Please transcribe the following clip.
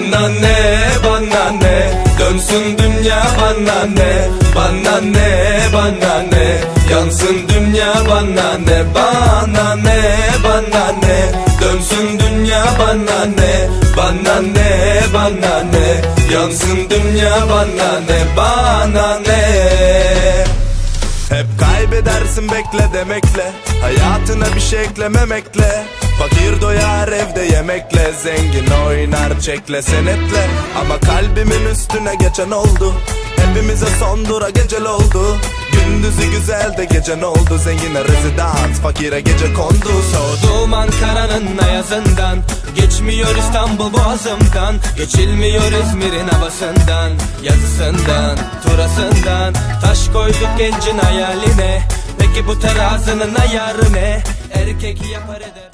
ne bana ne? Dönsün dünya bana ne? Bana ne bana ne? Yansın dünya bana ne? Bana ne bana ne? Dönsün dünya bana ne? Bana ne bana ne? Yansın dünya bana ne? Bana ne? Hep kaybedersin bekle demekle. Hayatına bir şey eklememekle Fakir doyar evde yemekle Zengin oynar çekle senetle. Ama kalbimin üstüne geçen oldu Hepimize son dura gecel oldu. Gündüzü güzel de gece ne oldu? Zengine rezidans fakire gece kondu. Soğudum Ankara'nın ayazından Geçmiyor İstanbul boğazımdan. Geçilmiyor İzmir'in havasından Yazısından, turasından. Taş koyduk gencin hayaline Peki bu terazinin ayarı ne? Erkek yapar eder